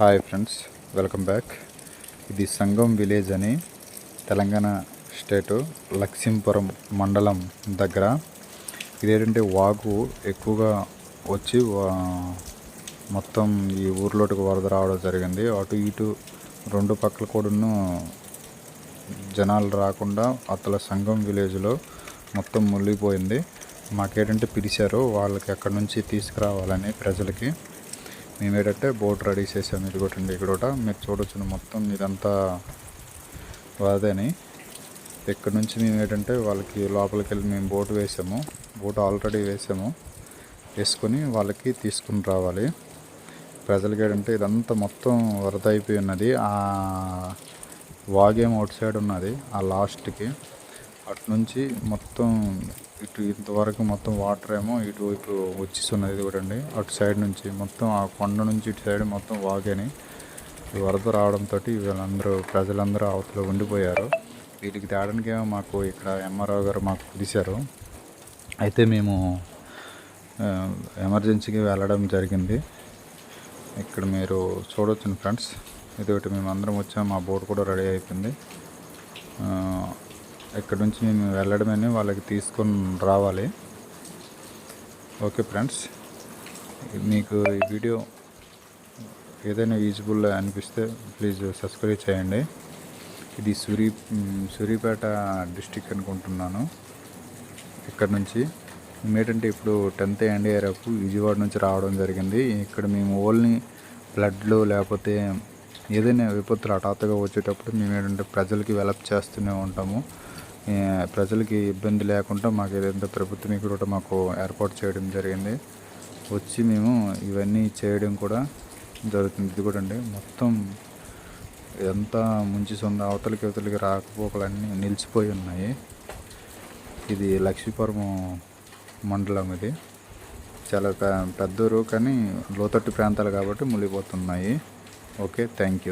Hi friends welcome back ఇది సంగం village అని తెలంగాణ స్టేటు లక్సింపురం మండలం దగ్గర. ఇదేంటంటే వాగు ఎక్కువగా వచ్చి మొత్తం ఈ ఊర్లోకి వరద రావడం జరిగింది. అటు ఇటు రెండు పక్కల కూడాను జనాలు రాకుండా అతల సంఘం విలేజ్లో మొత్తం మునిగిపోయింది. మాకేంటంటే పిలిచారు వాళ్ళకి ఎక్కడి నుంచి తీసుకురావాలని ప్రజలకి. మేము ఏంటంటే బోట్ రెడీ చేసాము ఇది ఒకటి ఇక్కడ ఒకటి. మీరు చూడొచ్చు మొత్తం ఇదంతా వరదని ఇక్కడ నుంచి మేము ఏంటంటే వాళ్ళకి లోపలికి వెళ్ళి మేము బోట్ వేసాము. బోట్ ఆల్రెడీ వేసాము. వేసుకొని వాళ్ళకి తీసుకుని రావాలి. ప్రజలకి ఏంటంటే ఇదంతా మొత్తం వరద అయిపోయి ఉన్నది. ఆ వాగేమో అవుట్ సైడ్ ఉన్నది ఆ లాస్ట్కి. అటు నుంచి మొత్తం ఇటు ఇంతవరకు మొత్తం వాటర్ ఏమో ఇటువైపు వచ్చేస్తున్నది చూడండి కూడా అటు సైడ్ నుంచి మొత్తం ఆ కొండ నుంచి ఇటు సైడ్ మొత్తం వాగని ఈ వరద రావడంతో వీళ్ళందరూ ప్రజలందరూ అవతలో ఉండిపోయారు. వీటికి తేడానికి ఏమో మాకు ఇక్కడ ఎంఆర్ఓ గారు మాకు పిలిచారు అయితే మేము ఎమర్జెన్సీకి వెళ్ళడం జరిగింది. ఇక్కడ మీరు చూడొచ్చు ఫ్రెండ్స్. ఇది ఒకటి మేము అందరం వచ్చాము మా బోట్ కూడా రెడీ అయిపోయింది. ఇక్కడ నుంచి మేము వెళ్ళడమని వాళ్ళకి తీసుకొని రావాలి. ఓకే ఫ్రెండ్స్ మీకు ఈ వీడియో ఏదైనా యూజ్ఫుల్ అనిపిస్తే ప్లీజ్ సబ్స్క్రైబ్ చేయండి. ఇది సూరి సూరిపేట డిస్టిక్ అనుకుంటున్నాను ఇక్కడ నుంచి మేటంటే ఇప్పుడు టెన్త్ ఎన్డీఆర్ఎఫ్ విజయవాడ నుంచి రావడం జరిగింది. ఇక్కడ మేము ఓన్లీ బ్లడ్లు లేకపోతే ఏదైనా విపత్తులు హఠాత్తుగా వచ్చేటప్పుడు మేము ఏంటంటే ప్రజలకి వెలప్ చేస్తూనే ఉంటాము. ప్రజలకి ఇబ్బంది లేకుండా మాకు ఏదైతే ప్రభుత్వం కూడా మాకు ఏర్పాటు చేయడం జరిగింది. వచ్చి మేము ఇవన్నీ చేయడం కూడా జరుగుతుంది. ఇది కూడా అండి. మొత్తం ఎంత ముంచి సొంత అవతలికి అవతలికి రాకపోకలన్నీ నిలిచిపోయి ఉన్నాయి. ఇది లక్ష్మీపురం మండలం ఇది. చాలా పెద్దరు కానీ లోతట్టు ప్రాంతాలు కాబట్టి మునిగిపోతున్నాయి. Okay thank you.